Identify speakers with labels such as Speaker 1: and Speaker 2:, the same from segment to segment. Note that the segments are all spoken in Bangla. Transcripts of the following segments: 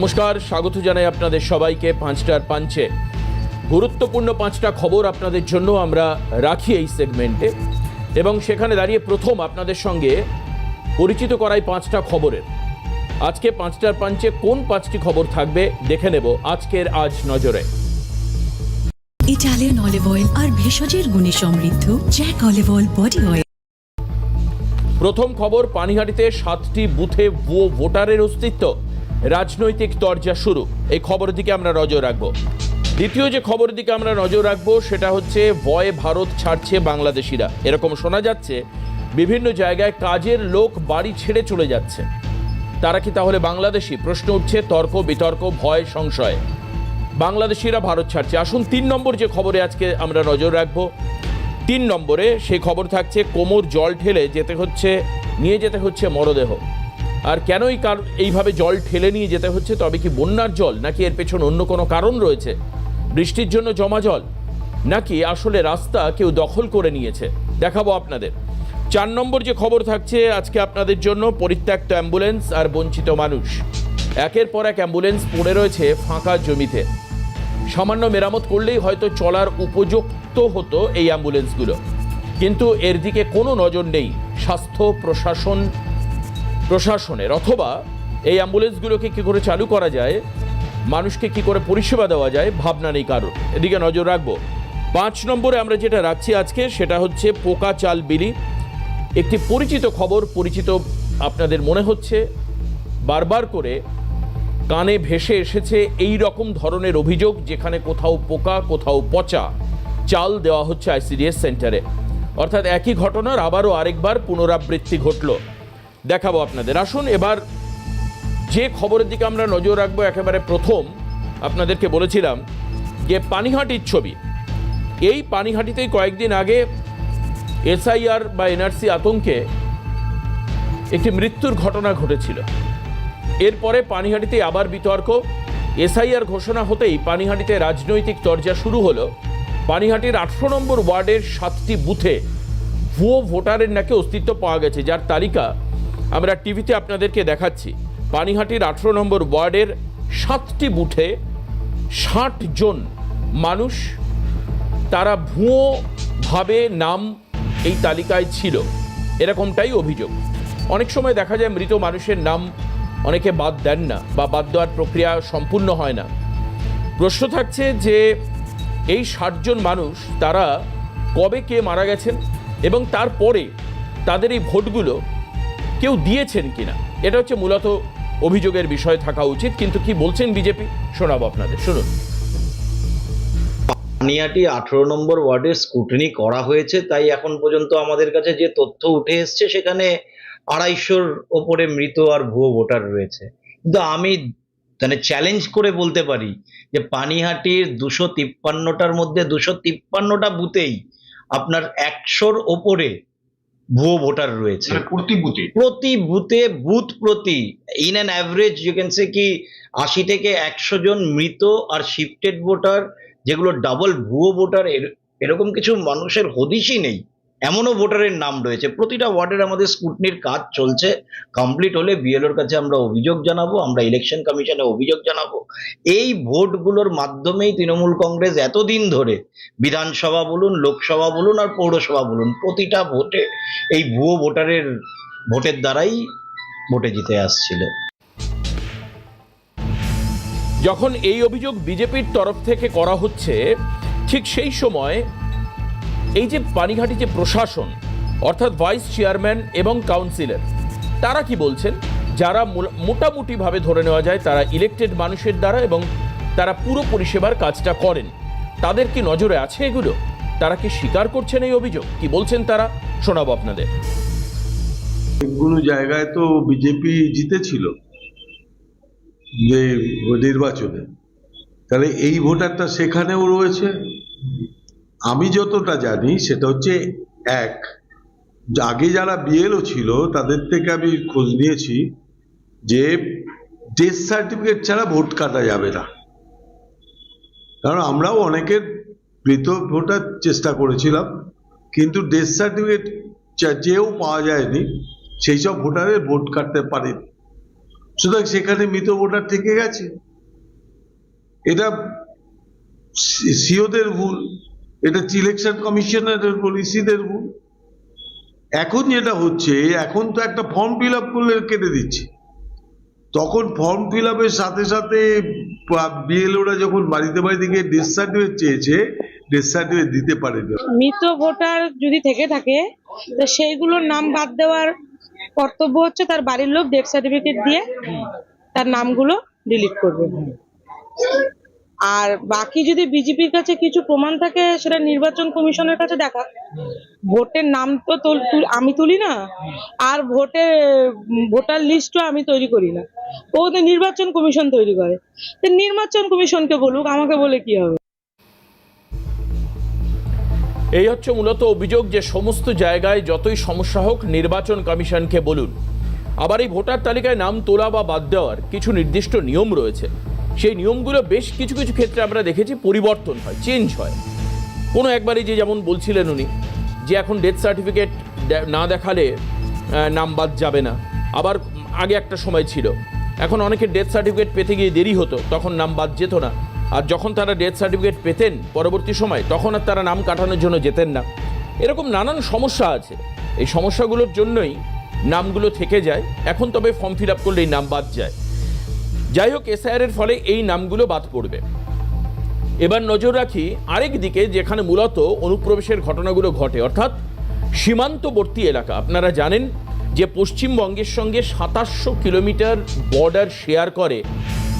Speaker 1: নমস্কার স্বাগত জানাই আপনাদের সবাইকে পাঁচটার পাঞ্চে। গুরুত্বপূর্ণ পাঁচটা খবর আপনাদের জন্য আমরা রাখি এই সেগমেন্টে এবং সেখানে দাঁড়িয়ে প্রথম আপনাদের সঙ্গে পরিচিত করাই পাঁচটা খবরের। আজকে পাঁচটার পাঞ্চে কোন পাঁচটি খবর থাকবে দেখে নেব আজকের আজ নজরে।
Speaker 2: ইটালিয়ান অলিভ অয়েল আর ভেষজের গুণে সমৃদ্ধ Jack olive oil body oil.
Speaker 1: প্রথম খবর পানিহাটিতে সাতটি বুথে ভুয়ো ভোটারের অস্তিত্ব। রাজনৈতিক তরজা শুরু। এই খবরের দিকে আমরা নজর রাখব। দ্বিতীয় যে খবরের দিকে আমরা নজর রাখব, সেটা হচ্ছে ভয়ে ভারত ছাড়ছে বাংলাদেশিরা। এরকম শোনা যাচ্ছে, বিভিন্ন জায়গায় কাজের লোক বাড়ি ছেড়ে চলে যাচ্ছে। তারা কি তাহলে বাংলাদেশি? প্রশ্ন উঠছে, তর্ক, বিতর্ক, ভয়, সংশয়। বাংলাদেশিরা ভারত ছাড়ছে। আসুন তিন নম্বর যে খবরে আজকে আমরা নজর রাখব। তিন নম্বরে সেই খবর থাকছে, কোমর জল ঠেলে যেতে হচ্ছে, নিয়ে যেতে হচ্ছে মরদেহ। আর কেনই কার এইভাবে জল ঠেলে নিয়ে যেতে হচ্ছে? তবে কি বন্যার জল নাকি এর পেছনে অন্য কোনো কারণ রয়েছে? বৃষ্টির জন্য জমা জল নাকি আসলে রাস্তা কেউ দখল করে নিয়েছে? দেখাবো আপনাদের। চার নম্বর যে খবর থাকছে আজকে আপনাদের জন্য, পরিত্যক্ত অ্যাম্বুলেন্স আর বঞ্চিত মানুষ। একের পর এক অ্যাম্বুলেন্স পড়ে রয়েছে ফাঁকা জমিতে। সামান্য মেরামত করলেই হয়তো চলার উপযুক্ত হতো এই অ্যাম্বুলেন্সগুলো। কিন্তু এর দিকে কোনো নজর নেই। স্বাস্থ্য, প্রশাসন প্রশাসনের, অথবা এই অ্যাম্বুলেন্সগুলোকে কী করে চালু করা যায়, মানুষকে কি করে পরিষেবা দেওয়া যায়, ভাবনা নেই কারোর। এদিকে নজর রাখব। পাঁচ নম্বরে আমরা যেটা রাখছি আজকে, সেটা হচ্ছে পোকা চাল বিলি। একটি পরিচিত খবর, পরিচিত আপনাদের মনে হচ্ছে, বারবার করে কানে ভেসে এসেছে এই রকম ধরনের অভিযোগ, যেখানে কোথাও পোকা, কোথাও পচা চাল দেওয়া হচ্ছে আইসিডিএস সেন্টারে। অর্থাৎ একই ঘটনার আবারও আরেকবার পুনরাবৃত্তি ঘটল। দেখাবো আপনাদের। আসুন এবার যে খবরের দিকে আমরা নজর রাখব, একেবারে প্রথম আপনাদেরকে বলেছিলাম যে পানিহাটির ছবি। এই পানিহাটিতেই কয়েকদিন আগে এসআইআর বা এনআরসি আতঙ্কে একটি মৃত্যুর ঘটনা ঘটেছিল। এরপরে পানিহাটিতে আবার বিতর্ক। এসআইআর ঘোষণা হতেই পানিহাটিতে রাজনৈতিক চর্চা শুরু হলো। পানিহাটির আটশো নম্বর ওয়ার্ডের সাতটি বুথে ভুয়ো ভোটারের নাকি অস্তিত্ব পাওয়া গেছে, যার তালিকা আমরা টিভিতে আপনাদেরকে দেখাচ্ছি। পানিহাটির আঠেরো নম্বর ওয়ার্ডের সাতটি বুথে ষাট জন মানুষ, তারা ভুয়োভাবে নাম এই তালিকায় ছিল। এরকমটাই অভিযোগ। অনেক সময় দেখা যায় মৃত মানুষের নাম অনেকে বাদ দেন না বা বাদ দেওয়ার প্রক্রিয়া সম্পূর্ণ হয় না। প্রশ্ন থাকছে যে এই ষাটজন মানুষ, তারা কবে কে মারা গেছেন এবং তারপরে তাদের এই ভোটগুলো কেউ দিয়েছেন কিনা? এটা হচ্ছে মূলত অভিযোগের বিষয় থাকা উচিত, কিন্তু কি বলছেন বিজেপি? শোনাবো আপনাদের, শুনুন।
Speaker 3: পানিয়াটি আঠেরো নম্বর ওয়ার্ডের স্কুটনি করা হয়েছে, তাই এখন পর্যন্ত আমাদের কাছে যে তথ্য উঠে এসছে, সেখানে আড়াইশোর ওপরে মৃত আর ভুয়ো ভোটার রয়েছে। কিন্তু আমি মানে চ্যালেঞ্জ করে বলতে পারি যে পানিহাটির দুশো তিপ্পান্নটার মধ্যে দুশো তিপ্পান্নটা বুথেই আপনার একশোর ওপরে ভুয়ো ভোটার রয়েছে।
Speaker 4: প্রতি বুথে
Speaker 3: প্রতি বুথে বুথ প্রতি। In an average you can say কি আশি থেকে একশো জন মৃত আর শিফটেড ভোটার যেগুলো ডাবল ভুয়ো ভোটার এরকম কিছু মানুষের হদিশই নেই। এমনও ভোটারের নাম রয়েছে। প্রতিটা ওয়ার্ডের আমাদের স্কুটনির কাজ চলছে। কমপ্লিট হলে বিএলওর কাছে আমরা অভিযোগ জানাব, আমরা ইলেকশন কমিশনে অভিযোগ জানাব। এই ভোটগুলোর মাধ্যমেই তৃণমূল কংগ্রেস এতদিন ধরে বিধানসভা বলুন, লোকসভা বলুন আর পৌরসভা বলুন, প্রতিটা ভোটে এই ভুয়ো ভোটারের, ভোটের দ্বারাই ভোটে জিতে আসছিল।
Speaker 1: যখন এই অভিযোগ বিজেপির তরফ থেকে করা হচ্ছে, ঠিক সেই সময় এই যে পানিঘাটি যে প্রশাসন, অর্থাৎ ভাইস চেয়ারম্যান এবং কাউন্সিলর, তারা কি বলছেন? যারা মোটামুটিভাবে ধরে নেওয়া যায় তারা ইলেকটেড মানুষের দ্বারা এবং তারা পুরো পরিষেবার কাজটা করেন। তাদের কি নজরে আছে এগুলো? তারা কি স্বীকার করছেন এই অভিযোগ? কি বলছেন তারা? শোনাবো আপনাদের।
Speaker 5: অনেকগুলো জায়গায় তো বিজেপি জিতেছিল যে নির্বাচনে। তাহলে এই ভোটারটা সেখানেও রয়েছে? আমি যতটা জানি সেটা হচ্ছে এক, আগে যারা বিএলও ছিল তাদের থেকে আমি খোঁজ নিয়েছি যে ডেথ সার্টিফিকেট ছাড়া ভোট কাটা যাবে না। কারণ আমরাও অনেকের মৃত ভোটার চেষ্টা করেছিলাম, কিন্তু ডেথ সার্টিফিকেট চেয়েও পাওয়া যায়নি, সেই সব ভোটারের ভোট কাটতে পারেনি। সুতরাং সেখানে মৃত ভোটার থেকে গেছে। এটা সিওদের ভুল। এটা ইলেকশন কমিশনারের ভুল ইসিদের ভুল এখন যেটা হচ্ছে, এখন তো একটা ফর্ম ফিল আপ করলে কেটে দিচ্ছে। তখন ফর্ম ফিল আপের সাথে সাথে বিএলওরা যখন বাড়িতে বাড়িতে গিয়ে ডেথ সার্টিফিকেট চেয়েছে ডেথ সার্টিফিকেট দিতে পারেনি।
Speaker 4: মৃত ভোটার যদি থেকে থাকে, তো সেইগুলোর নাম বাদ দেওয়ার কর্তব্য হচ্ছে তার বাড়ির লোক ডেথ সার্টিফিকেট দিয়ে তার নামগুলো ডিলিট করবে। আর বাকি যদি বিজেপির কাছে কিছু প্রমাণ থাকে, সেটা নির্বাচন কমিশনের কাছে দেখা। ভোটের নাম তো আমি তুলি না। আর ভোটে, ভোটার লিস্টও আমি তৈরি করি না। ও তো নির্বাচন কমিশন তৈরি করে। তো নির্বাচন কমিশনকে বলুক, আমাকে বলে কি হবে?
Speaker 1: এই হচ্ছে মূলত অভিযোগ যে সমস্ত জায়গায় যতই সমস্যা হোক, নির্বাচন কমিশনকে বলুন। আবার এই ভোটার তালিকায় নাম তোলা বা বাদ দেওয়ার কিছু নির্দিষ্ট নিয়ম রয়েছে। সেই নিয়মগুলো বেশ কিছু কিছু ক্ষেত্রে আমরা দেখেছি পরিবর্তন হয় চেঞ্জ হয়। কোনো একবারই যে যেমন বলছিলেন উনি, যে এখন ডেথ সার্টিফিকেট না দেখালে নাম বাদ যাবে না। আবার আগে একটা সময় ছিল। এখন অনেকে ডেথ সার্টিফিকেট পেতে গিয়ে দেরি হতো, তখন নাম বাদ যেত না। আর যখন তারা ডেথ সার্টিফিকেট পেতেন পরবর্তী সময়, তখন আর তারা নাম কাটানোর জন্য যেতেন না। এরকম নানান সমস্যা আছে। এই সমস্যাগুলোর জন্যই নামগুলো থেকে যায়। এখন তবে ফর্ম ফিল আপ করলেই নাম বাদ যায়। যাই হোক এসআইআর এর ফলে এই নামগুলো বাদ পড়বে। এবার নজর রাখি আরেক দিকে যেখানে মূলত অনুপ্রবেশের ঘটনাগুলো ঘটে, অর্থাৎ সীমান্তবর্তী এলাকা। আপনারা জানেন যে পশ্চিমবঙ্গের সঙ্গে সাতাশশো কিলোমিটার বর্ডার শেয়ার করে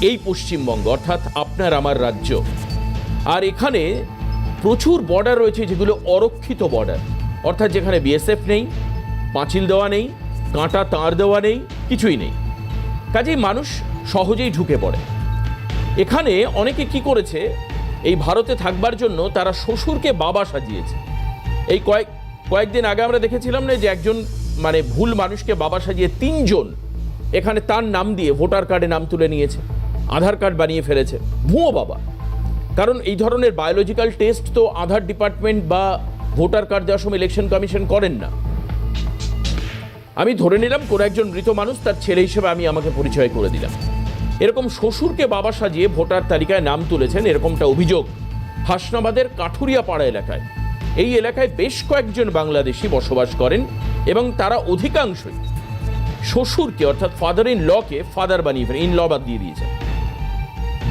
Speaker 1: এই পশ্চিমবঙ্গ, অর্থাৎ আপনার আমার রাজ্য। আর এখানে প্রচুর বর্ডার রয়েছে যেগুলো অরক্ষিত বর্ডার, অর্থাৎ যেখানে বিএসএফ নেই, পাঁচিল দেওয়া নেই, কাঁটা তার দেওয়া নেই, কিছুই নেই। কাজেই মানুষ সহজেই ঢুকে পড়ে। এখানে অনেকে কি করেছে, এই ভারতে থাকবার জন্য তারা শ্বশুরকে বাবা সাজিয়েছে। এই কয়েক, কয়েকদিন আগে আমরা দেখেছিলাম না যে একজন মানে ভুল মানুষকে বাবা সাজিয়ে তিনজন এখানে তার নাম দিয়ে ভোটার কার্ডে নাম তুলে নিয়েছে, আধার কার্ড বানিয়ে ফেলেছে। ভুয়ো বাবা। কারণ এই ধরনের বায়োলজিক্যাল টেস্ট তো আধার ডিপার্টমেন্ট বা ভোটার কার্ড দেওয়ার সময় ইলেকশন কমিশন করেন না। আমি ধরে নিলাম কোনো একজন মৃত মানুষ তার ছেলে হিসেবে আমি, আমাকে পরিচয় করে দিলাম। এরকম শ্বশুরকে বাবা সাজিয়ে ভোটার তালিকায় নাম তুলেছেন এরকমটা অভিযোগ হাসনাবাদের কাঠুরিয়া পাড়া এলাকায়। এই এলাকায় বেশ কয়েকজন বাংলাদেশি বসবাস করেন এবং তারা অধিকাংশই শ্বশুরকে অর্থাৎ ফাদার ইন লকে ফাদার বানিয়ে ফেলেন ইন ল বাদ দিয়ে দিয়েছেন।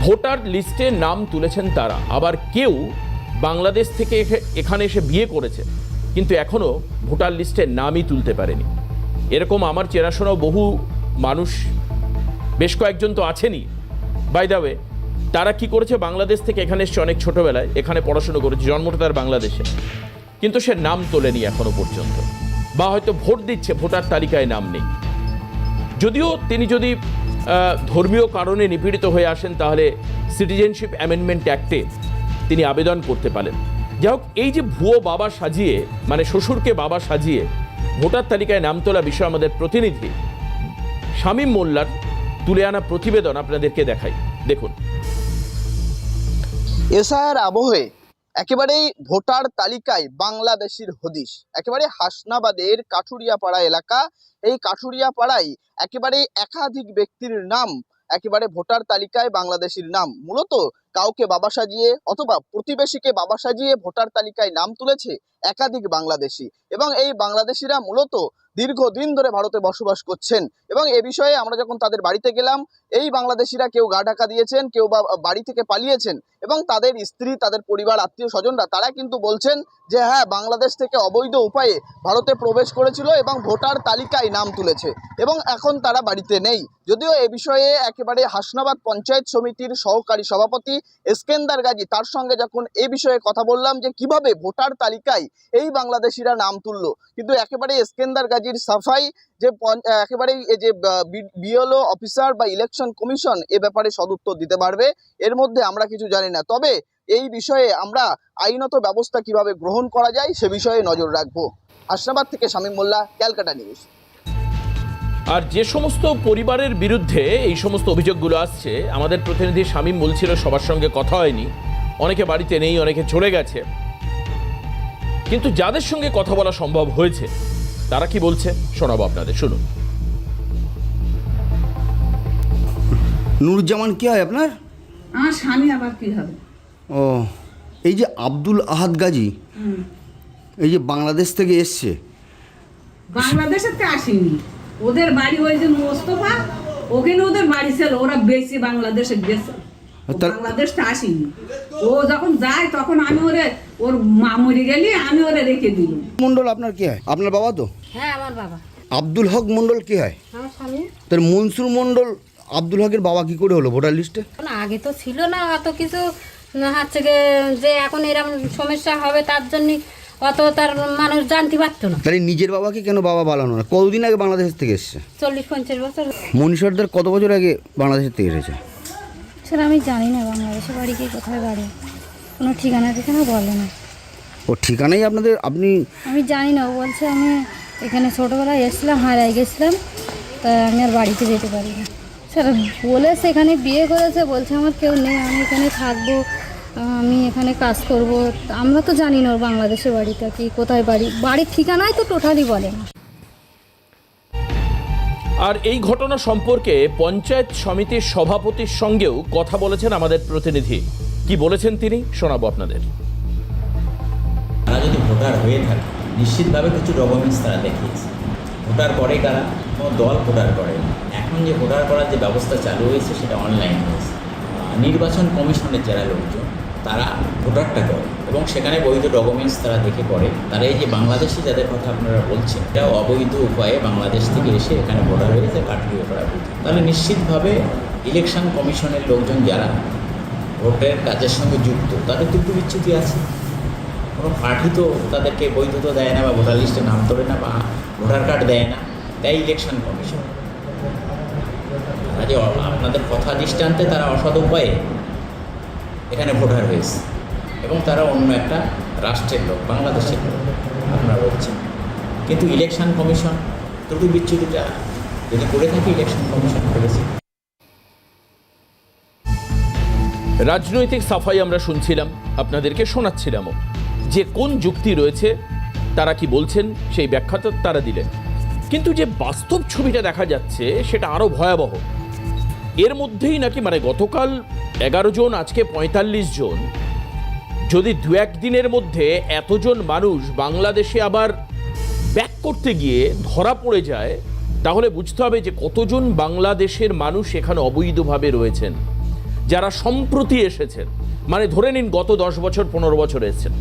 Speaker 1: ভোটার লিস্টে নাম তুলেছেন তারা। আবার কেউ বাংলাদেশ থেকে এখে- এখানে এসে বিয়ে করেছে, কিন্তু এখনও ভোটার লিস্টে নামই তুলতে পারেনি। এরকম আমার চেনাশোনাও বহু মানুষ বেশ কয়েকজন তো আছেনই। বাই দ্য ওয়ে তারা কি করেছে? বাংলাদেশ থেকে এখানে এসছে অনেক ছোটোবেলায়। এখানে পড়াশুনো করেছে জন্মটা তার বাংলাদেশে। কিন্তু সে নাম তোলেনি এখনও পর্যন্ত। বা হয়তো ভোট দিচ্ছে, ভোটার তালিকায় নাম নেই। যদিও তিনি যদি ধর্মীয় কারণে নিপীড়িত হয়ে আসেন, তাহলে সিটিজেনশিপ অ্যামেন্ডমেন্ট অ্যাক্টে তিনি আবেদন করতে পারেন। যাই হোক, এই যে ভুয়ো বাবা সাজিয়ে মানে শ্বশুরকে বাবা সাজিয়ে ভোটার তালিকায় নাম তোলা বিষয়ে আমাদের প্রতিনিধি শামীম মোল্লার তুলে আনা প্রতিবেদন আপনাদেরকে দেখাই। দেখুন।
Speaker 6: এসআইআর আবহে একেবারেই ভোটার তালিকায় বাংলাদেশির হদিশ। একেবারে হাসনাবাদের কাঠুরিয়াপাড়া এলাকা। এই কাঠুরিয়াপাড়ায় একেবারে একাধিক ব্যক্তির নাম, একেবারে ভোটার তালিকায় বাংলাদেশির নাম। মূলত কাউকে বাবা সাজিয়ে অথবা প্রতিবেশীকে বাবা সাজিয়ে ভোটার তালিকায় নাম তুলেছে একাধিক বাংলাদেশি। এবং এই বাংলাদেশিরা মূলত দীর্ঘদিন ধরে ভারতে বসবাস করছেন। এবং এ বিষয়ে আমরা যখন তাদের বাড়িতে গেলাম, এই বাংলাদেশিরা কেউ গা ঢাকা দিয়েছেন, কেউ বা বাড়ি থেকে পালিয়েছেন। এবং তাদের স্ত্রী, তাদের পরিবার, আত্মীয় স্বজনরা, তারা কিন্তু বলছেন যে হ্যাঁ বাংলাদেশ থেকে অবৈধ উপায়ে ভারতে প্রবেশ করেছিল এবং ভোটার তালিকায় নাম তুলেছে। এবং এখন তারা বাড়িতে নেই। যদিও এ বিষয়ে একেবারে হাসনাবাদ পঞ্চায়েত সমিতির সহকারী সভাপতি এসকেন্দার গাজী, তার সঙ্গে যখন এ বিষয়ে কথা বললাম যে কীভাবে ভোটার তালিকায় এই বাংলাদেশিরা নাম তুললো, কিন্তু একেবারে এসকেন্দার গাজীর সাফাই যে একেবারেই যে বিএলও অফিসার বা ইলেকশন কমিশন এ ব্যাপারে সদুত্তর দিতে পারবে, এর মধ্যে আমরা কিছু জানি না। তবে এই বিষয়ে আমরা আইনত ব্যবস্থা কীভাবে গ্রহণ করা যায় সে বিষয়ে নজর রাখব। হাসনাবাদ থেকে শামীম মোল্লা, ক্যালকাটা নিউজ।
Speaker 1: আর যে সমস্ত পরিবারের বিরুদ্ধে এই সমস্ত অভিযোগগুলো আসছে আমাদের প্রতিনিধি শামীম বলছিল সবার সঙ্গে কথা হয়নি। অনেকে বাড়িতে নেই অনেকে চলে গেছে। কিন্তু যাদের সঙ্গে কথা বলা সম্ভব হয়েছে তারা কি বলছে? শোনাবো আপনাদের শুনুন।
Speaker 7: নুরুজ্জামান কি হয় আপনার?
Speaker 8: আমার স্বামী আবার কি হবে?
Speaker 7: ও এই যে আব্দুল আহাদ গাজী এই যে বাংলাদেশ থেকে এসছে।
Speaker 8: বাংলাদেশের আসেনি। ওদের বাড়ি ওই যে মোস্তফা ওখানে ওদের বাড়ি ছিল ওরা বেশি বাংলাদেশে গেছে। ও
Speaker 7: তা-
Speaker 8: বাংলাদেশটা আসেনি। ও যখন যায় তখন আমি ওরে ওর মা মরে গেলি আমি ওরে রেখে দিলাম।
Speaker 7: মণ্ডল আপনার কি হয়? আপনার বাবা তো?
Speaker 9: হ্যাঁ আমার বাবা।
Speaker 7: আব্দুল হক মন্ডল কি হয়?
Speaker 9: আমার স্বামী।
Speaker 7: তার মনসুর মণ্ডল আব্দুল হকের বাবা কি করে হলো ভোটার লিস্টে?
Speaker 9: না আগে তো ছিল না অত কিছু। না হচ্ছে গিয়ে যে এখন এরকম সমস্যা হবে তার জন্য অত তার মানুষ জানতে পারতো না।
Speaker 7: তাহলে নিজের বাবাকে কেন বাবা বানানো না? কতদিন আগে বাংলাদেশ থেকে এসছে?
Speaker 9: চল্লিশ পঞ্চাশ বছর।
Speaker 7: মনীষরদার কত বছর আগে বাংলাদেশ থেকে এসেছে?
Speaker 9: সেটা আমি জানি না বাংলাদেশে বাড়ি কি কোথায় বাড়ি। কোনো ঠিকানা ঠিকানা বলে না।
Speaker 7: ও ঠিকানাই আপনাদের আপনি
Speaker 9: আমি জানি না ও বলছে আমি এখানে ছোটোবেলায় এসেছিলাম হারাই গেছিলাম তা আমি আর বাড়িতে যেতে পারি না স্যার বলেছে এখানে বিয়ে করেছে বলছে আমার কেউ নেই আমি এখানে থাকব। আমি এখানে কাজ করব। আমরা তো জানি না ওর বাংলাদেশের বাড়িটা কি কোথায় বাড়ি? বাড়ির ঠিকানাই তো টোটালি বলে না।
Speaker 1: আর এই ঘটনা সম্পর্কে পঞ্চায়েত সমিতির সভাপতির সঙ্গেও কথা বলেছেন আমাদের প্রতিনিধি। কি বলেছেন তিনি শোনাবো আপনাদের।
Speaker 10: তারা যদি ভোটার হয়ে থাকে নিশ্চিতভাবে কিছু ডকুমেন্টস তারা দেখিয়েছে। ভোটার করে কারা? কোনো দল ভোটার করে এখন যে ভোটার করার যে ব্যবস্থা চালু হয়েছে সেটা অনলাইন হয়েছে। নির্বাচন কমিশনের যারা লোকজন তারা ভোটারটা করে এবং সেখানে বৈধ ডকুমেন্টস তারা দেখে করে। তারা এই যে বাংলাদেশি যাদের কথা আপনারা বলছেন এটা অবৈধ উপায়ে বাংলাদেশ থেকে এসে এখানে ভোটার হয়েছে কাঠুরিয়ে করা বুঝে তাহলে নিশ্চিতভাবে ইলেকশন কমিশনের লোকজন যারা ভোটের কাজের সঙ্গে যুক্ত, তাদের তো একটু বিচ্যুতি আছে। কোনো পার্টি তো তাদেরকে বৈধতা দেয় না বা ভোটার লিস্টে নাম তোলে না বা ভোটার কার্ড দেয় না, দেয় ইলেকশন কমিশন। আপনাদের কথা দৃষ্টান্তে তারা অসৎ উপায়ে এখানে ভোটার হয়েছে। এবং তারা অন্য একটা রাষ্ট্রের লোক, বাংলাদেশের লোক, আপনারা বলছেন। কিন্তু ইলেকশন কমিশন ত্রুটি বিচ্যুতিটা যদি করে থাকে ইলেকশন কমিশন করেছে।
Speaker 1: রাজনৈতিক সাফাই আমরা শুনছিলাম, আপনাদেরকে শোনাচ্ছিলামও। যে কোন যুক্তি রয়েছে, তারা কি বলছেন, সেই ব্যাখ্যাটা তারা দিলেন। কিন্তু যে বাস্তব ছবিটা দেখা যাচ্ছে, সেটা আরও ভয়াবহ। এর মধ্যেই নাকি মানে গতকাল এগারো জন, আজকে পঁয়তাল্লিশ জন। যদি দু একদিনের মধ্যে এতজন মানুষ বাংলাদেশে আবার ব্যাক করতে গিয়ে ধরা পড়ে যায়, তাহলে বুঝতে হবে যে কতজন বাংলাদেশের মানুষ এখানে অবৈধভাবে রয়েছেন, যারা সম্প্রতি এসেছেন। মানে ধরে নিন, গত দশ বছর, পনেরো বছর এসেছেন।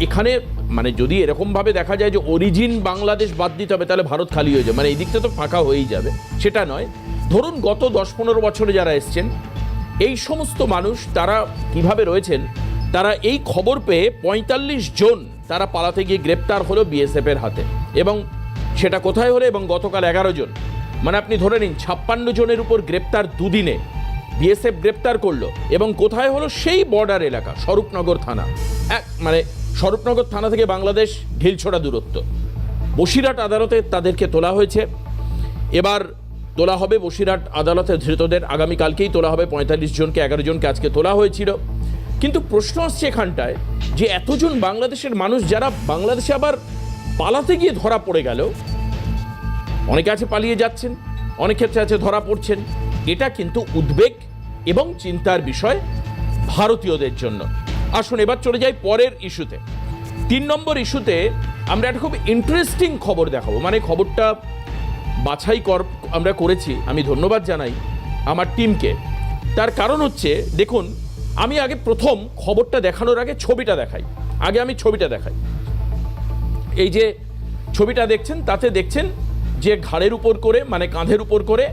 Speaker 1: এখানে মানে যদি এরকমভাবে দেখা যায় যে অরিজিন বাংলাদেশ বাদ দিতে হবে, তাহলে ভারত খালি হয়ে যাবে। মানে এই দিকটা তো ফাঁকা হয়েই যাবে। সেটা নয়। ধরুন, গত দশ, পনেরো বছরে যারা এসছেন এই সমস্ত মানুষ তারা কীভাবে রয়েছেন? তারা এই খবর পেয়ে পঁয়তাল্লিশ জন তারা পালাতে গিয়ে গ্রেপ্তার হলো বিএসএফ এর হাতে। এবং সেটা কোথায় হলো এবং গতকাল এগারো জন? মানে আপনি ধরে নিন, ছাপ্পান্ন জনের উপর গ্রেপ্তার দুদিনে বিএসএফ গ্রেপ্তার করল এবং কোথায় হলো সেই বর্ডার এলাকা, স্বরূপনগর থানা। এক মানে স্বরূপনগর থানা থেকে বাংলাদেশ ঢিলছোড়া দূরত্ব। বসিরহাট আদালতে তাদেরকে তোলা হয়েছে। এবার তোলা হবে বসিরহাট আদালতে ধৃতদের। আগামীকালকেই তোলা হবে পঁয়তাল্লিশ জনকে, এগারো জনকে আজকে তোলা হয়েছিল। কিন্তু প্রশ্ন আসছে এখানটায় যে এতজন বাংলাদেশের মানুষ যারা বাংলাদেশে আবার পালাতে গিয়ে ধরা পড়ে গেল, অনেকে আছে পালিয়ে যাচ্ছেন, অনেক ক্ষেত্রে আছে ধরা পড়ছেন। এটা কিন্তু উদ্বেগ এবং চিন্তার বিষয় ভারতীয়দের জন্য। আসুন, এবার চলে যাই পরের ইস্যুতে। তিন নম্বর ইস্যুতে আমরা একটা খুব ইন্টারেস্টিং খবর দেখাবো। মানে খবরটা বাছাই কর আমরা করেছি, আমি ধন্যবাদ জানাই আমার টিমকে তার কারণ হচ্ছে, দেখুন, আমি আগে প্রথম খবরটা দেখানোর আগে ছবিটা দেখাই। আগে আমি ছবিটা দেখাই। এই যে ছবিটা দেখছেন, তাতে দেখছেন যে ঘাড়ের উপর করে মানে কাঁধের উপর করে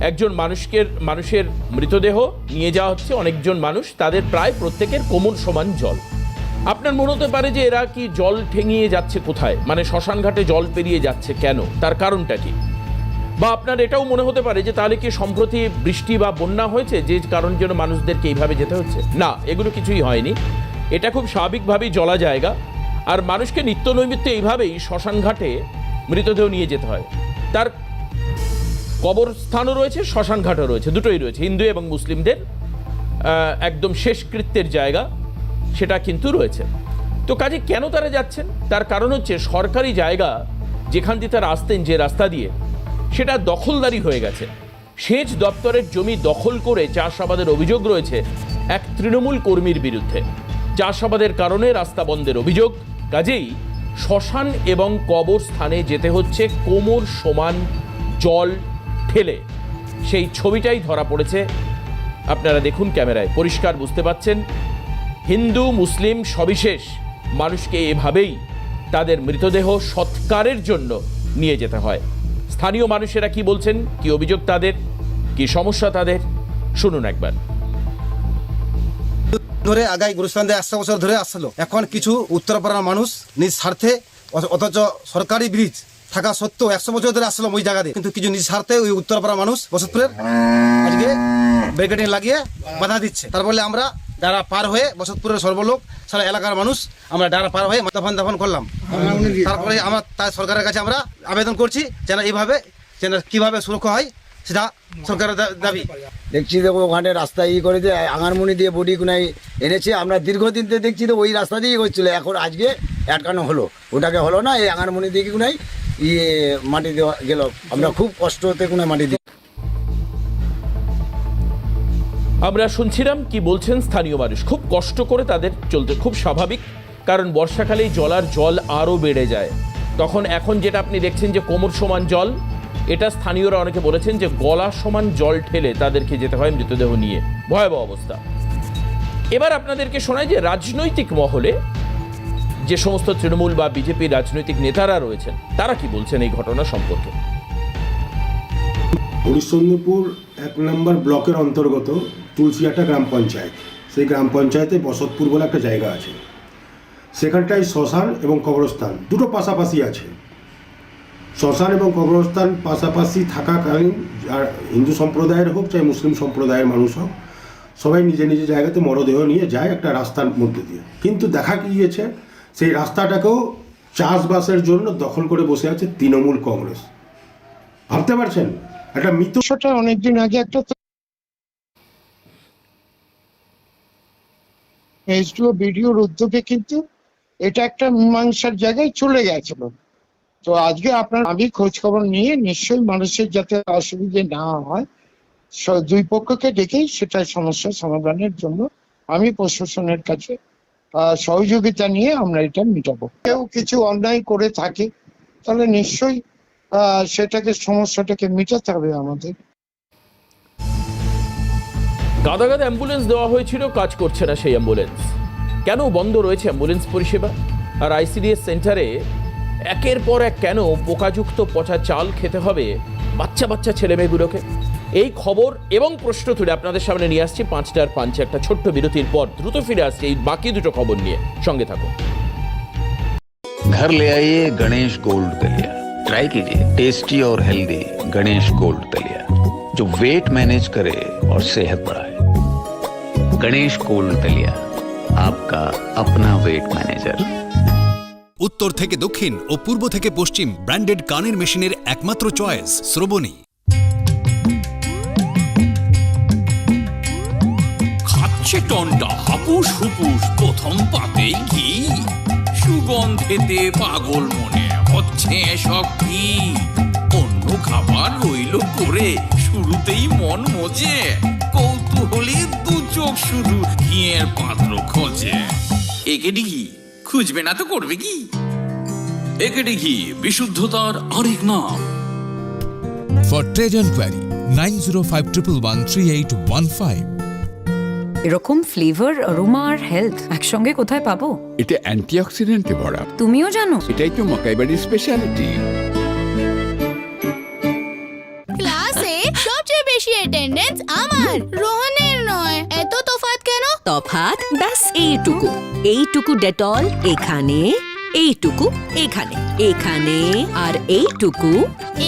Speaker 1: একজন মানুষকে মানুষের মৃতদেহ নিয়ে যাওয়া হচ্ছে, অনেকজন মানুষ, তাদের প্রায় প্রত্যেকের কোমর সমান জল। আপনার মনে হতে পারে যে এরা কি জল ঠেঙিয়ে যাচ্ছে কোথায়? মানে শ্মশান ঘাটে জল পেরিয়ে যাচ্ছে কেন? তার কারণটা কি? বা আপনার এটাও মনে হতে পারে যে তাহলে কি সম্প্রতি বৃষ্টি বা বন্যা হয়েছে যে কারণ জন্য মানুষদেরকে এইভাবে যেতে হচ্ছে? না, এগুলো কিছুই হয়নি। এটা খুব স্বাভাবিকভাবেই জলা জায়গা। আর মানুষকে নিত্য নৈমিত্য এইভাবেই শ্মশান ঘাটে মৃতদেহ নিয়ে যেতে হয়। তার কবরস্থানও রয়েছে, শ্মশান ঘাটও রয়েছে, দুটোই রয়েছে, হিন্দু এবং মুসলিমদের একদম শেষকৃত্যের জায়গা। সেটা কিন্তু রয়েছে। তো কাজে কেন তারা যাচ্ছেন? তার কারণ হচ্ছে সরকারি জায়গা যেখান দিয়ে তারা আসতেন যে রাস্তা দিয়ে, সেটা দখলদারি হয়ে গেছে। সেচ দপ্তরের জমি দখল করে চাষাবাদের অভিযোগ রয়েছে এক তৃণমূল কর্মীর বিরুদ্ধে। চাষাবাদের কারণে রাস্তা বন্ধের অভিযোগ। কাজেই শ্মশান এবং কবর স্থানে যেতে হচ্ছে কোমর সমান জল ঠেলে। সেই ছবিটাই ধরা পড়েছে। আপনারা দেখুন ক্যামেরায়। পরিষ্কার বুঝতে পাচ্ছেন। হিন্দু, মুসলিম সবিশেষ। মানুষকে এভাবেই তাদের মৃতদেহ সৎকারের জন্য নিয়ে যেতে হয়। স্থানীয় মানুষেরা কি বলছেন? কি অভিযোগ তাদের? কি সমস্যা তাদের? শুনুন একবার।
Speaker 11: ধরে আগাই গুরুস্থান দিয়ে একশো বছর ধরে আসলো। এখন কিছু উত্তরপাড়ার মানুষ নিজ স্বার্থে অথচ সরকারি ব্রিজ থাকা সত্ত্বেও একশো বছর ধরে আসলো ওই জায়গাতে। কিন্তু কিছু নিজ স্বার্থে ওই উত্তরপাড়ার মানুষ বসতপুরের আজকে ব্যারিকেডিং লাগিয়ে বাধা দিচ্ছে। তার বলে আমরা ডারা পার হয়ে বসতপুরের সর্বলোক সারা এলাকার মানুষ আমরা ডারা পার হয়ে দফন দফন করলাম। তারপরে আমরা তার সরকারের কাছে আমরা আবেদন করছি যেন এইভাবে যেন কীভাবে সুরক্ষা হয় সেটা সরকারের দাবি।
Speaker 7: দেখছি দেখো ওখানে রাস্তা ই করে দিয়ে আঙারমুনি দিয়ে বডি কোনায় এনেছে। আমরা দীর্ঘদিন থেকে দেখছি তো ওই রাস্তা দিয়েই হচ্ছিল এখন আজকে আটকানো হলো। ওটাকে হলো না এই আঙারমুনি দিয়ে কোনায় ইয়ে মাটি দেওয়া গেল। আমরা খুব কষ্টতে কোনায় মাটি দিই
Speaker 1: আমরা শুনছিলাম কি বলছেন স্থানীয় মানুষ। খুব কষ্ট করে তাদের চলতে খুব স্বাভাবিক, কারণ বর্ষাকালেই জলার জল আরও বেড়ে যায়। তখন এখন যেটা আপনি দেখছেন যে কোমর সমান জল, এটা স্থানীয়রা অনেকে বলেছেন যে গলা সমান জল ঠেলে তাদেরকে যেতে হয় মৃতদেহ নিয়ে। ভয়াবহ অবস্থা। এবার আপনাদেরকে শোনায় যে রাজনৈতিক মহলে যে সমস্ত তৃণমূল বা বিজেপির রাজনৈতিক নেতারা রয়েছেন, তারা কি বলছেন এই ঘটনা সম্পর্কে?
Speaker 12: হরিশ্চন্দ্রপুর এক নম্বর ব্লকের অন্তর্গত তুলসিয়াটা গ্রাম পঞ্চায়েত। সেই গ্রাম পঞ্চায়েতে বসতপুর বলে একটা জায়গা আছে। সেখানটায় শ্মশান এবং কবরস্থান দুটো পাশাপাশি আছে। শ্মশান এবং কবরস্থান পাশাপাশি থাকাকালীন আর হিন্দু সম্প্রদায়ের হোক চাই মুসলিম সম্প্রদায়ের মানুষ হোক, সবাই নিজে নিজের জায়গাতে মরদেহ নিয়ে যায় একটা রাস্তার মধ্যে দিয়ে। কিন্তু দেখা গিয়েছে, সেই রাস্তাটাকেও চাষবাসের জন্য দখল করে বসে আছে তৃণমূল কংগ্রেস। ভাবতে পারছেন? একটা মৃত
Speaker 11: অনেকদিন আগে একটা এসডিও বিডিওর উদ্যোগে কিন্তু এটা একটা মীমাংসার জায়গায় চলে গেছিল। তো আজকে আপনার, আমি খোঁজ খবর নিয়ে নিশ্চয়ই মানুষের যাতে অসুবিধে না হয় দুই পক্ষকে ডেকেই সেটা সমস্যা সমাধানের জন্য আমি প্রশাসনের কাছে সহযোগিতা নিয়ে আমরা এটা মিটাবো। কেউ কিছু অন্যায় করে থাকে, তাহলে নিশ্চয়ই সেটাকে, সমস্যাটাকে মেটাতে হবে আমাদের।
Speaker 1: গাদা গাদা অ্যাম্বুলেন্স দেওয়া হয়েছিল কাজ করছে না সেই অ্যাম্বুলেন্স কেন বন্ধ রয়েছে অ্যাম্বুলেন্স পরিষেবা আর আইসিডিএস সেন্টারে একের পর এক কেন পোকাযুক্ত পচা চাল খেতে হবে বাচ্চা বাচ্চা ছেলেমেয়েগুলোকে এই খবর এবং প্রশ্ন তুলে আপনাদের সামনে নিয়ে আসছি পাঁচটার পাঞ্চে একটা ছোট্ট বিরতির পর দ্রুত ফিরে আসছি এই বাকি দুটো খবর নিয়ে সঙ্গে থাকুন
Speaker 13: घर ले आइए गणेश गोल्ड दलिया ट्राई कीजिए टेस्टी और हेल्दी गणेश गोल्ड दलिया जो वेट मैनेज करे और सेहत बढ़ाए गणेश गोल्ड दलिया आपका अपना वेट मैनेजर
Speaker 2: উত্তর থেকে দক্ষিণ ও পূর্ব থেকে পশ্চিম ব্র্যান্ডেড কানের মেশিনের একমাত্র চয়েস শ্রবণী
Speaker 14: খাচ্ছে টনটা হাপুস হুপুস প্রথম পাতেই ঘি সুগন্ধেতে পাগল মনে হচ্ছে এসব কি অন্য খাবার রইল করে শুরুতেই মন মজে কৌতূহলী দু চোখ শুধু ঘিয়ের পাত্র খোঁজে। একেডি ঘি খুঁজবে না তো করবে কি? একেডি ঘি বিশুদ্ধতার আরেক নাম।
Speaker 2: For trade enquiry nine zero five triple one three eight one five
Speaker 15: এরকম ফ্লেভার অরোমা আর হেলথ একসঙ্গে কোথায় পাবো?
Speaker 14: এটা অ্যান্টিঅক্সিডেন্টে ভরা।
Speaker 15: তুমিও জানো?
Speaker 14: এটাই তো মকাইবাড়ির স্পেশালিটি
Speaker 16: ক্লাসে সবচেয়ে বেশি অ্যাটেন্ডেন্স আমার এত তফাৎ
Speaker 2: ব্যাস এইটুকু। এইটুকু ডেটল এখানে এইটুকু এখানে। এখানে আর এইটুকু।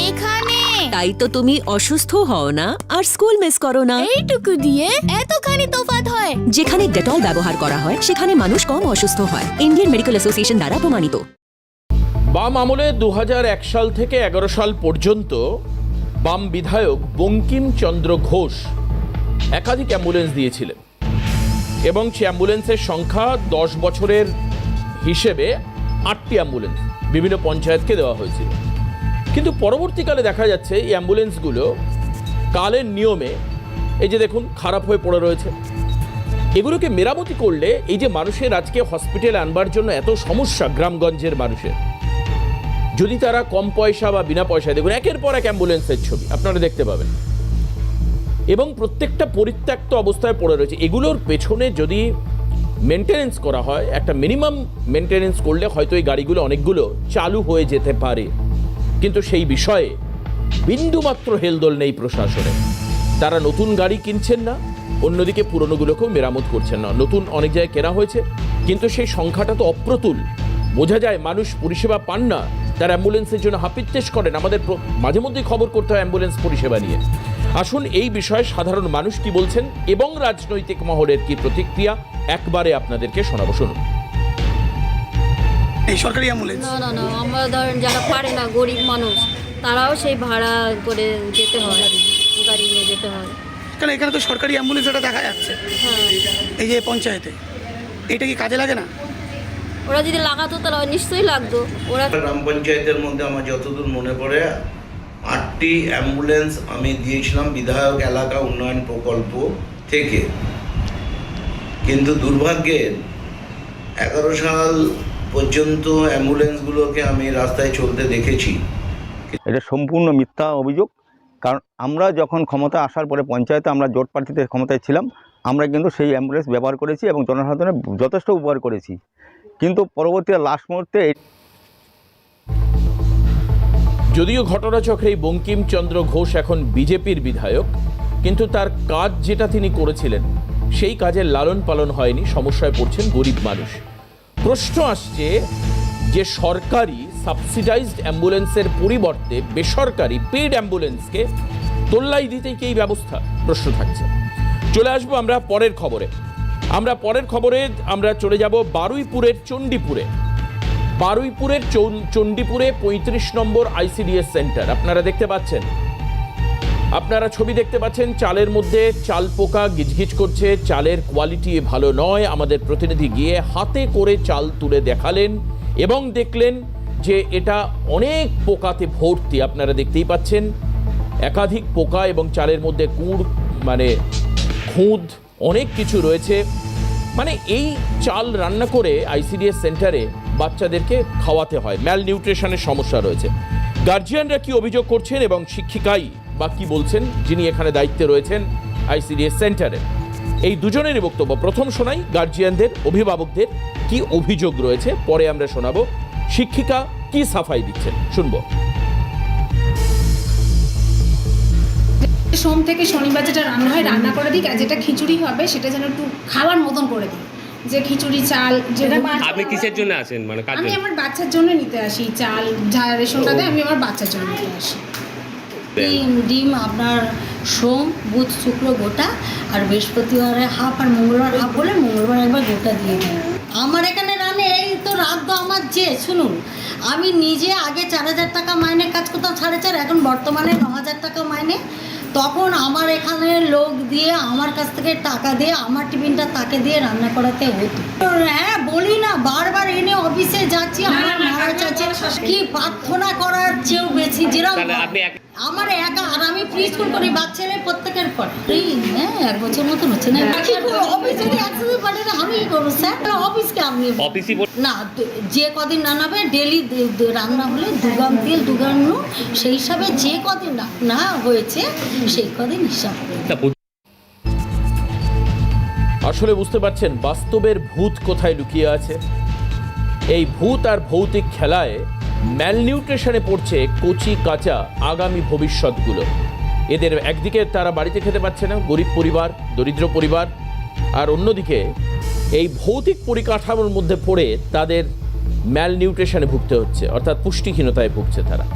Speaker 16: এখানে।
Speaker 2: তাই তো তুমি অসুস্থ হও না আর স্কুল মিস করো না।
Speaker 16: এইটুকু দিয়ে এতখানি তফাৎ হয়।
Speaker 2: যেখানে ডেটল ব্যবহার করা হয় সেখানে মানুষ কম অসুস্থ হয়। ইন্ডিয়ান মেডিকেল অ্যাসোসিয়েশন দ্বারা প্রমাণিত।
Speaker 1: বাম আমলে দু সাল থেকে এগারো সাল পর্যন্ত বাম বিধায়ক বঙ্কিমচন্দ্র ঘোষ একাধিক অ্যাম্বুলেন্স দিয়েছিলেন। এবং সে অ্যাম্বুলেন্সের সংখ্যা দশ বছরের হিসেবে আটটি অ্যাম্বুলেন্স বিভিন্ন পঞ্চায়েতকে দেওয়া হয়েছিল। কিন্তু পরবর্তীকালে দেখা যাচ্ছে এই অ্যাম্বুলেন্সগুলো কালের নিয়মে এই যে দেখুন, খারাপ হয়ে পড়ে রয়েছে। এগুলোকে মেরামতি করলে এই যে মানুষের আজকে হসপিটালে আনবার জন্য এত সমস্যা গ্রামগঞ্জের মানুষের। যদি তারা কম পয়সা বা বিনা পয়সায়, দেখুন, একের পর এক অ্যাম্বুলেন্সের ছবি, আপনারা দেখতে পাবেন। এবং প্রত্যেকটা পরিত্যক্ত অবস্থায় পড়ে রয়েছে। এগুলোর পেছনে যদি মেনটেনেন্স করা হয়, একটা মিনিমাম মেনটেনেন্স করলে হয়তো এই গাড়িগুলো অনেকগুলো চালু হয়ে যেতে পারে। কিন্তু সেই বিষয়ে বিন্দুমাত্র হেলদোল নেই প্রশাসনে। তারা নতুন গাড়ি কিনছেন না, অন্যদিকে পুরনোগুলোকেও মেরামত করছেন না। নতুন অনেক জায়গায় কেনা হয়েছে, কিন্তু সেই সংখ্যাটা তো অপ্রতুল। বোঝা যায় মানুষ পরিষেবা পান না, তার অ্যাম্বুলেন্সের জন্য হাপিত্তেশ করেন। আমাদের মাঝে মধ্যেই খবর করতে হয় অ্যাম্বুলেন্স পরিষেবা নিয়ে। আসুন এই বিষয়ে সাধারণ মানুষ কি বলছেন এবং রাজনৈতিক মহলের কি প্রতিক্রিয়া? একবারে আপনাদেরকে শোনাবো শুনুন।
Speaker 17: এই সরকারি অ্যাম্বুলেন্স
Speaker 9: না না না আমরা ধরেন যারা পারে না গরিব মানুষ তারাও সেই ভাড়া করে যেতে হয় গাড়ি নিয়ে যেতে হয়।
Speaker 17: কেন এখানে তো সরকারি অ্যাম্বুলেন্স এটা দেখা যাচ্ছে?
Speaker 9: হ্যাঁ।
Speaker 17: এই যে পঞ্চায়েতে এটা কি কাজে লাগে না?
Speaker 9: ওরা যদি লাগাতো তাহলে নিশ্চয়ই লাগতো। ওরা
Speaker 3: গ্রাম পঞ্চায়েতের মধ্যে আমার যতদূর মনে পড়ে আটটি অ্যাম্বুলেন্স আমি দিয়েছিলাম বিধায়ক এলাকা উন্নয়ন প্রকল্প থেকে। কিন্তু দুর্ভাগ্যের এগারো সাল পর্যন্ত অ্যাম্বুলেন্সগুলোকে আমি রাস্তায় চলতে দেখেছি।
Speaker 18: এটা সম্পূর্ণ মিথ্যা অভিযোগ, কারণ আমরা যখন ক্ষমতা আসার পরে পঞ্চায়েতে আমরা জোট প্রার্থীতে ক্ষমতায় ছিলাম, আমরা কিন্তু সেই অ্যাম্বুলেন্স ব্যবহার করেছি এবং জনসাধারণের যথেষ্ট উপকার করেছি। কিন্তু পরবর্তী লাস্ট মুহূর্তে
Speaker 1: যদিও ঘটনাচক্রে এই বঙ্কিমচন্দ্র ঘোষ এখন বিজেপির বিধায়ক, কিন্তু তার কাজ যেটা তিনি করেছিলেন, সেই কাজের লালন পালন হয়নি, সমস্যায় পড়ছেন গরিব মানুষ। প্রশ্ন আসছে যে সরকারি সাবসিডাইজড অ্যাম্বুলেন্সের পরিবর্তে বেসরকারি পেড অ্যাম্বুলেন্সকে তোল্লাই দিতেই কি এই ব্যবস্থা? প্রশ্ন থাকছে। চলে আসব আমরা পরের খবরে। আমরা পরের খবরে আমরা চলে যাব বারুইপুরের চণ্ডীপুরে। বারুইপুরের চণ্ডীপুরে পঁয়ত্রিশ নম্বর আইসিডিএস সেন্টার। আপনারা দেখতে পাচ্ছেন। আপনারা ছবি দেখতে পাচ্ছেন, চালের মধ্যে চাল পোকা গিজগিজ করছে। চালের কোয়ালিটি ভালো নয়। আমাদের প্রতিনিধি গিয়ে হাতে করে চাল তুলে দেখালেন এবং দেখলেন যে এটা অনেক পোকাতে ভর্তি। আপনারা দেখতেই পাচ্ছেন, একাধিক পোকা এবং চালের মধ্যে কুড় মানে খুঁদ, অনেক কিছু রয়েছে। মানে এই চাল রান্না করে আইসিডিএস সেন্টারে বাচ্চাদেরকে খাওয়াতে হয়। ম্যাল নিউট্রিশনের সমস্যা রয়েছে। গার্জিয়ানরা কি অভিযোগ করছেন এবং শিক্ষিকাই বা কি বলছেন? যিনি এখানে দায়িত্বে রয়েছেন আইসিডিএস সেন্টারে। এই দুজনেরই বক্তব্য। প্রথম শোনাই গার্জিয়ানদের অভিভাবকদের কি অভিযোগ রয়েছে? পরে আমরা শোনাবো শিক্ষিকা কি সাফাই দিচ্ছেন। শুনব।
Speaker 8: সোম থেকে শনিবার যেটা রান্না হয়, রান্না করে দিই আর যেটা খিচুড়ি হবে, সেটা যেন একটু খাওয়ার মতন করে দিই। যে খিচুড়ি চাল যেটা
Speaker 17: আপনি কিসের জন্য আছেন মানে কাজ
Speaker 8: আমি আমার বাচ্চার জন্য নিতে আসি চাল যা রেশনটা দেয় আমি আমার বাচ্চার জন্য নিতে আসি।
Speaker 9: ডিম ডিম আপনার সোম বুধ শুক্র গোটা আর বৃহস্পতিবারে হাফ আর মঙ্গলবার হাফ বলে মঙ্গলবার একবার গোটা দিয়ে দিই আমার এখানে রানে এই তো রাত তো আমার যে শুনুন আমি নিজে আগে চার হাজার টাকা মাইনে কাজ করতাম সাড়ে চার এখন বর্তমানে ন হাজার টাকা মাইনে তখন আমার এখানে লোক দিয়ে আমার কাছ থেকে টাকা দিয়ে আমার টিফিনটা তাকে দিয়ে রান্না করাতে হতো। হ্যাঁ বলি না বারবার এনে অফিসে যাচ্ছি আমার মারা যাচ্ছে কি প্রার্থনা করার চেয়েও বেশি? যেরকম আমার একা আর আমি ফ্রি স্কুল করি বাচ্চা ছেলে প্রত্যেকের পর। হ্যাঁ এক বছর মতন হচ্ছে না। কি করব? অফিস যদি একসাথে পারে না আমি করব? স্যার অফিসকে আপনি
Speaker 17: অফিসই
Speaker 9: না যে কদিন রান্নাবে ডেলি রান্না হলে দুগাম তেল দুগাম নুন সেই হিসাবে যে কদিন না হয়েছে সেই কদিন হিসাব
Speaker 1: আসলে বুঝতে পারছেন বাস্তবের ভূত কোথায় লুকিয়ে আছে? এই ভূত আর ভৌতিক খেলায় ম্যালনিউট্রিশনে পড়ছে কচি কাঁচা আগামী ভবিষ্যৎগুলো। এদের একদিকে তারা বাড়িতে খেতে পাচ্ছে না, গরিব পরিবার, দরিদ্র পরিবার, আর অন্যদিকে এই ভৌতিক পরিকাঠামোর মধ্যে পড়ে তাদের ম্যালনিউট্রিশনে ভুগতে হচ্ছে, অর্থাৎ পুষ্টিহীনতায় ভুগছে তারা।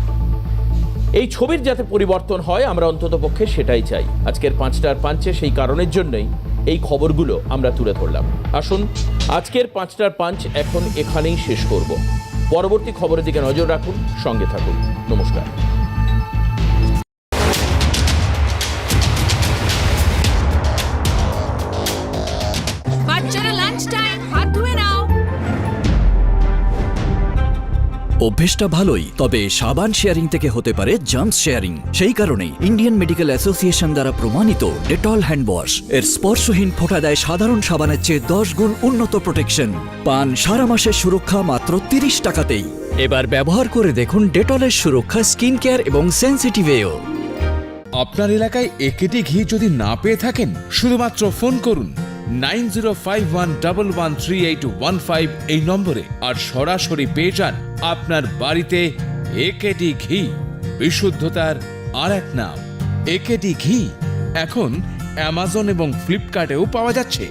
Speaker 1: এই ছবির যাতে পরিবর্তন হয়, আমরা অন্তত পক্ষে সেটাই চাই। আজকের পাঁচটার পাঞ্চে সেই কারণের জন্যই এই খবরগুলো আমরা তুলে ধরলাম। আসুন, আজকের পাঁচটার পাঞ্চ এখন এখানেই শেষ করব। পরবর্তী খবরের দিকে নজর রাখুন সঙ্গে থাকুন। নমস্কার।
Speaker 19: অভ্যেসটা ভালোই, তবে সাবান শেয়ারিং থেকে হতে পারে জাম্প শেয়ারিং। সেই কারণেই ইন্ডিয়ান মেডিকেল অ্যাসোসিয়েশন দ্বারা প্রমাণিত ডেটল হ্যান্ড ওয়াশ এর স্পর্শহীন ফোঁটা দেয় সাধারণ সাবানের চেয়ে দশ গুণ উন্নত প্রোটেকশন পান সারা মাসের সুরক্ষা মাত্র তিরিশ টাকাতেই। এবার ব্যবহার করে দেখুন ডেটলের সুরক্ষা স্কিন কেয়ার এবং সেন্সিটিভেও
Speaker 20: আপনার এলাকায় একেটি ঘি যদি না পেয়ে থাকেন, শুধুমাত্র ফোন করুন। Nine zero five one double one three eight one five এই নম্বরে আর সরাসরি পেয়ে যান আপনার বাড়িতে একেটি ঘি। বিশুদ্ধতার আর এক নাম একেটি ঘি। এখন অ্যামাজন এবং ফ্লিপকার্টেও পাওয়া যাচ্ছে।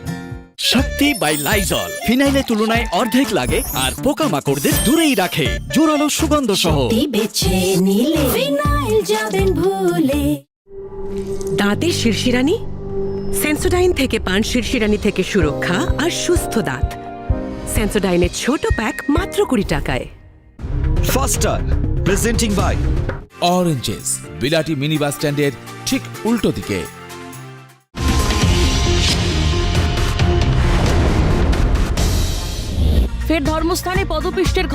Speaker 19: শক্তি বাই লাইজল ফিনাইলের তুলনায় অর্ধেক লাগে আর পোকামাকড়দের দূরেই রাখে। জোরালো সুগন্ধ সহ।
Speaker 15: বেছে নিলে ফিনাইল যাবেন ভুলে। দাঁতের শিরশিরানি? সেন্সোডাইন থেকে পান শিরশিরানি থেকে সুরক্ষা আর সুস্থ দাঁত। সেন্সোডাইনের ছোট প্যাক মাত্র কুড়ি টাকায়।
Speaker 19: ফাস্টার প্রেজেন্টিং বাই
Speaker 20: অরেঞ্জেস বিলাটি মিনি বাস স্ট্যান্ডের ঠিক উল্টো দিকে।
Speaker 15: ফের ধর্মস্থানে পদপিষ্টের